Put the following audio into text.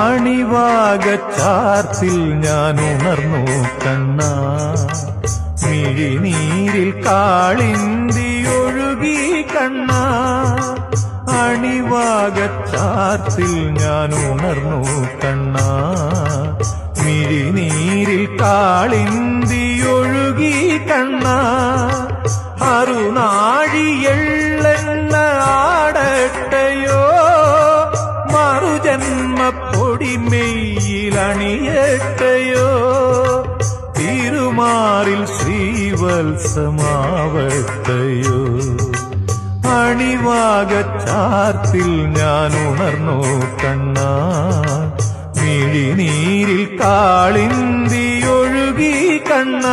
അണിവാകച്ചാർത്തിൽ ഞാൻ ഉണർന്നു കണ്ണ. മിഴിനീരിൽ കാളിന്തി ഒഴുകി കണ്ണ. അണിവാകച്ചാർത്തിൽ ഞാൻ ഉണർന്നു കണ്ണ. മിഴിനീരിൽ കാളിന്തി ഒഴുകി കണ്ണ. അറുനാഴിയെള്ളെണ്ണ മറുജന്മപ്പൊടിമെയ്യിലണിയട്ടയോ തിരുമാറിൽ ശ്രീവത്സമാവട്ടയോ? അണിവാകച്ചാർത്തിൽ ഞാൻ ഉണർന്നു കണ്ണ. മിഴിനീരിൽ കാളിന്തി ഒഴുകി കണ്ണ.